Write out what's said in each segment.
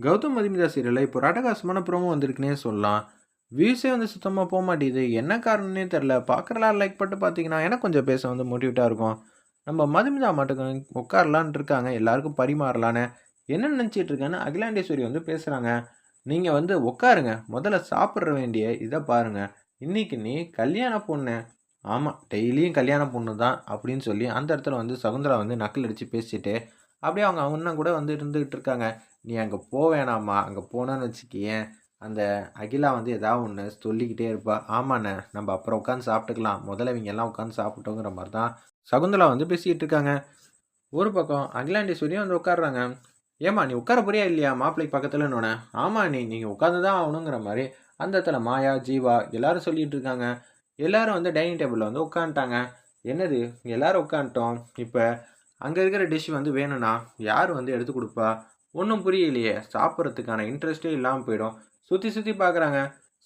கௌதம் மதுமிதா சீரியலில் இப்போ ராட்டகாசமான ப்ரோமோ வந்திருக்குன்னே சொல்லலாம். வியூஸே வந்து சுத்தமாக போக மாட்டேங்குது. என்ன காரணம்னே தெரில பார்க்குறலாம் லைக் பட்டு பார்த்தீங்கன்னா எனக்கு கொஞ்சம் பேச வந்து மோட்டிவேட்டாக இருக்கும். நம்ம மதுமிதா மட்டும் உட்காரலான் இருக்காங்க. எல்லாருக்கும் பரிமாறலான்னு என்ன நினச்சிட்டு இருக்கேன்னு அகிலாண்டேஸ்வரி வந்து பேசுகிறாங்க நீங்கள் வந்து உட்காருங்க. முதல்ல சாப்பிட்ற வேண்டிய இதை பாருங்கள் இன்னைக்கு நீ கல்யாண பொண்ணு. ஆமாம் டெய்லியும் கல்யாண பொண்ணு தான் அப்படின்னு சொல்லி அந்த இடத்துல வந்து சகுந்தரா வந்து நக்கல் அடித்து பேசிட்டு அப்படியே அவங்க இன்னும் கூட வந்து இருந்துக்கிட்டு இருக்காங்க. நீ அங்கே போக வேணாம்மா. அங்கே போனான்னு வச்சுக்கியேன் அந்த அகிலா வந்து ஏதாவது ஒன்று சொல்லிக்கிட்டே இருப்பா. ஆமாண்ணே நம்ம அப்புறம் உட்காந்து சாப்பிட்டுக்கலாம். முதல்ல இவங்க எல்லாம் உட்காந்து சாப்பிட்டோங்கிற மாதிரி தான் சகுந்தலா வந்து பேசிக்கிட்டு இருக்காங்க. ஒரு பக்கம் அகிலாண்டேஸ்வரியும் வந்து உட்காடுறாங்க ஏம்மா நீ உட்கார போறியா இல்லையா? மாப்பிள்ளைக்கு பக்கத்துலன்னு ஆமாம் நீ நீங்கள் உட்காந்து தான் ஆகணுங்கிற மாதிரி அந்த இடத்துல மாயா ஜீவா எல்லாரும் சொல்லிகிட்டு இருக்காங்க. எல்லாரும் வந்து டைனிங் டேபிளில் வந்து உட்காந்துட்டாங்க என்னது எல்லாரும் உட்காந்துட்டோம் இப்போ அங்கே இருக்கிற டிஷ் வந்து வேணும்னா யார் வந்து எடுத்து கொடுப்பா? ஒன்றும் புரியலையே. சாப்பிட்றதுக்கான இன்ட்ரெஸ்டே இல்லாமல் போயிடும். சுற்றி சுற்றி பார்க்குறாங்க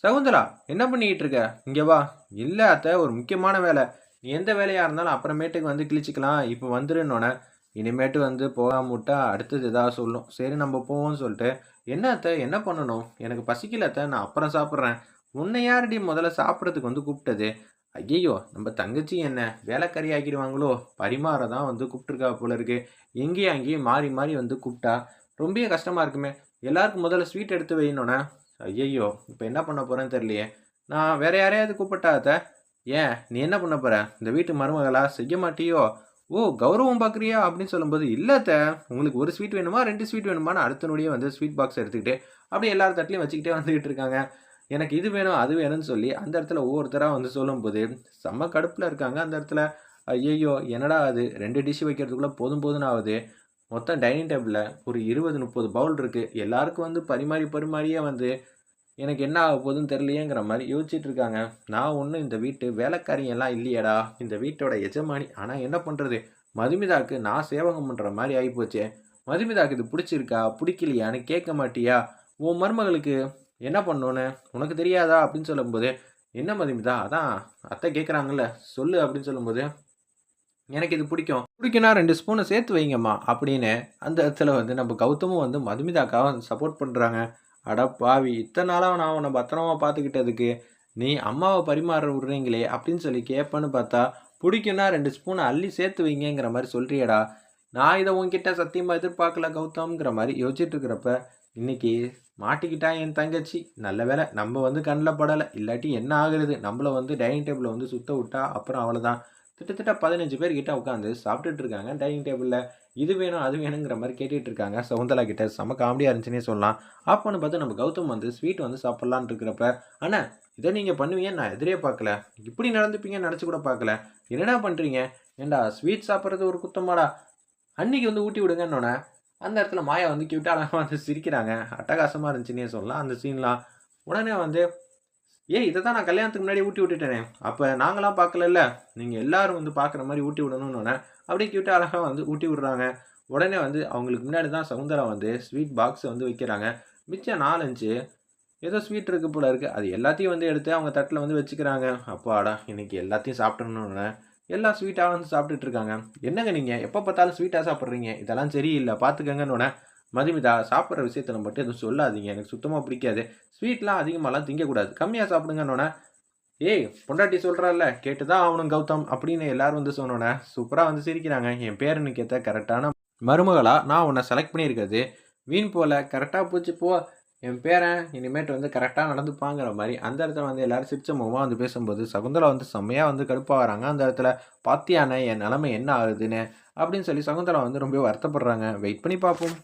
சகுந்தலா என்ன பண்ணிக்கிட்டு இருக்க? இங்கே வா. இல்லை அத்தை ஒரு முக்கியமான வேலை. நீ எந்த வேலையாக இருந்தாலும் அப்புறமேட்டுக்கு வந்து கிழிச்சிக்கலாம். இப்போ வந்துருன்னொன்னே இனிமேட்டு வந்து போகாம விட்டா அடுத்தது எதாவது சொல்லும். சரி நம்ம போவோம்னு சொல்லிட்டு என்ன அத்தை? என்ன பண்ணணும்? எனக்கு பசிக்கல அத்தை. நான் அப்புறம் சாப்பிட்றேன். உன்னை யாரடி முதல்ல சாப்பிட்றதுக்கு வந்து கூப்பிட்டது? ஐயையோ நம்ம தங்கச்சி என்ன வேலைக்கறி ஆக்கிடுவாங்களோ பரிமாற தான் வந்து கூப்பிட்டுருக்கா போல இருக்கு. எங்கேயும் அங்கேயும் மாறி மாறி வந்து கூப்பிட்டா ரொம்ப கஷ்டமாக இருக்குமே. எல்லாருக்கும் முதல்ல ஸ்வீட் எடுத்து வையணுண்ணே ஐயையோ இப்போ என்ன பண்ண போகிறேன்னு தெரியலையே. நான் வேற யாரையாவது கூப்பிட்டா ஏன்? நீ என்ன பண்ண போற? இந்த வீட்டு மருமகளா? செய்ய மாட்டியோ? ஓ கௌரவம் பார்க்குறியா அப்படின்னு சொல்லும்போது இல்லைத்த உங்களுக்கு ஒரு ஸ்வீட் வேணுமா? ரெண்டு ஸ்வீட் வேணுமான்னு அடுத்த நொடியே வந்து ஸ்வீட் பாக்ஸ் எடுத்துக்கிட்டு அப்படியே எல்லார் தட்டிலையும் வச்சுக்கிட்டே வந்துக்கிட்டு இருக்காங்க. எனக்கு இது வேணும் அது வேணும்னு சொல்லி அந்த இடத்துல ஒவ்வொருத்தராக வந்து சொல்லும்போது செம்ம கடுப்பில் இருக்காங்க. அந்த இடத்துல ஐயையோ என்னடா அது? ரெண்டு டிஷ் வைக்கிறதுக்குள்ளே போதும் போதும் ஆகுது. மொத்தம் டைனிங் டேபிளில் ஒரு இருபது முப்பது பவுல் இருக்குது எல்லாருக்கும் வந்து பரிமாறி பரிமாறியே வந்து எனக்கு என்ன ஆக போகுதுன்னு தெரியலையேங்கிற மாதிரி யோசிச்சுட்டு இருக்காங்க. நான் ஒன்றும் இந்த வீட்டு வேலைக்காரியெல்லாம் இல்லையடா. இந்த வீட்டோட எஜமானி. ஆனால் என்ன பண்ணுறது மதுமிதாக்கு நான் சேவகம் பண்ணுற மாதிரி ஆகிப்போச்சே மதுமிதாக்கு இது பிடிச்சிருக்கா? பிடிக்கலையான்னு கேட்க மாட்டியா? உன் மருமகளுக்கு என்ன பண்ணோன்னு? உனக்கு தெரியாதா? அப்படின்னு சொல்லும்போது என்ன மதுமிதா? அதான் அத்தை கேட்குறாங்கல்ல சொல்லு அப்படின்னு சொல்லும்போது எனக்கு இது பிடிக்கும். பிடிக்குன்னா ரெண்டு ஸ்பூனை சேர்த்து வைங்கம்மா அப்படின்னு அந்த இடத்துல வந்து நம்ம கௌதமும் வந்து மதுமிதாக்காவை சப்போர்ட் பண்ணுறாங்க அட பாவி இத்தனை நாளாக நான் உன்னை பத்திரமா பார்த்துக்கிட்டதுக்கு நீ அம்மாவை பரிமாற விடுறீங்களே அப்படின்னு சொல்லி கேட்பேன்னு பார்த்தா பிடிக்குன்னா ரெண்டு ஸ்பூனை அள்ளி சேர்த்து வைங்கிற மாதிரி சொல்கிறியடா நான் இதை உன்கிட்ட சத்தியமாக எதிர்பார்க்கல கௌதம்ங்கிற மாதிரி யோசிச்சுட்டு இருக்கிறப்ப இன்னைக்கு மாட்டிக்கிட்டா என் தங்கச்சி. நல்ல வேலை நம்ம வந்து கண்ணில் படலை. இல்லாட்டி என்ன ஆகுறது? நம்மளை வந்து டைனிங் டேபிளில் வந்து சுத்த விட்டா அப்புறம் அவ்வளோதான் திட்டத்திட்ட பதினஞ்சு பேர் கிட்ட உட்காந்து சாப்பிட்டுட்டு இருக்காங்க டைனிங் டேபிளில் இது வேணும் அது வேணுங்கிற மாதிரி கேட்டுட்டு இருக்காங்க சவுந்தலா கிட்ட. செம காமெடியாக இருந்துச்சுன்னே சொல்லலாம். அப்போன்னு பார்த்து நம்ம கௌதம் வந்து ஸ்வீட் வந்து சாப்பிட்லான்னு இருக்கிறப்ப அண்ணா இதை நீங்கள் பண்ணுவீங்க நான் எதிரே பார்க்கல. இப்படி நடந்துப்பீங்கன்னு நினச்சி கூட பார்க்கல. என்னடா பண்ணுறீங்க ஏண்டா ஸ்வீட் சாப்பிட்றது ஒரு குத்தமாடா? அன்னைக்கு வந்து ஊட்டி விடுங்கன்னொன்னே அந்த இடத்துல மாயா வந்து கியூட்டாக வந்து சிரிக்கிறாங்க. அட்டகாசமாக இருந்துச்சுன்னே சொல்லலாம். அந்த சீன்லாம் உடனே வந்து ஏய் இதை தான் நான் கல்யாணத்துக்கு முன்னாடி ஊட்டி விட்டுட்டேனே. அப்போ நாங்களாம் பார்க்கலல்ல. நீங்கள் எல்லாரும் வந்து பார்க்குற மாதிரி ஊட்டி விடணும்னு அப்படியே கியூட்டாக அழகாக வந்து ஊட்டி விடுறாங்க. உடனே வந்து அவங்களுக்கு முன்னாடி தான் சவுந்தரா வந்து ஸ்வீட் பாக்ஸ் வந்து வைக்கிறாங்க. மிச்சம் நாலஞ்சு ஏதோ ஸ்வீட் இருக்குது போல இருக்குது அது எல்லாத்தையும் வந்து எடுத்து அவங்க தட்டில் வந்து வச்சுக்கிறாங்க. அப்பாடா இன்றைக்கி எல்லாத்தையும் சாப்பிடணுன்னு எல்லா ஸ்வீட்டாக வந்து சாப்பிட்டுட்டு இருக்காங்க. என்னங்க நீங்கள் எப்போ பார்த்தாலும் ஸ்வீட்டாக சாப்பிட்றீங்க? இதெல்லாம் சரியில்லை. பார்த்துக்கங்கன்னு மதுமிதா சாப்பிட்ற விஷயத்தில் மட்டும் எதுவும் சொல்லாதீங்க. எனக்கு சுத்தமாக பிடிக்காது. ஸ்வீட்லாம் அதிகமாகலாம் திங்கக்கூடாது. கம்மியாக சாப்பிடுங்கன்னொன்னே ஏய் பொண்டாட்டி சொல்கிறாள்ல கேட்டு தான் ஆகணும் கௌதம் அப்படின்னு எல்லாரும் வந்து சொன்னோன்னே சூப்பராக வந்து சிரிக்கிறாங்க. என் பேருன்னு கேட்டால் கரெக்டான மருமகளாக நான் உன்னை செலக்ட் பண்ணியிருக்கிறது. வீண் போல் கரெக்டாக போச்சு போ. என் பேரன் இனிமேட்டு வந்து கரெக்டாக நடந்துப்பாங்கிற மாதிரி அந்த இடத்துல வந்து எல்லாரும் சிரிச்ச முகமாக வந்து பேசும்போது சகுந்தலா வந்து செம்மையாக வந்து கடுப்பாக வராங்க அந்த இடத்துல பாத்தியான என் நிலமை என்ன ஆகுதுன்னு? அப்படின்னு சொல்லி சகுந்தலா வந்து ரொம்ப வருத்தப்படுறாங்க. வெயிட் பண்ணி பார்ப்போம்.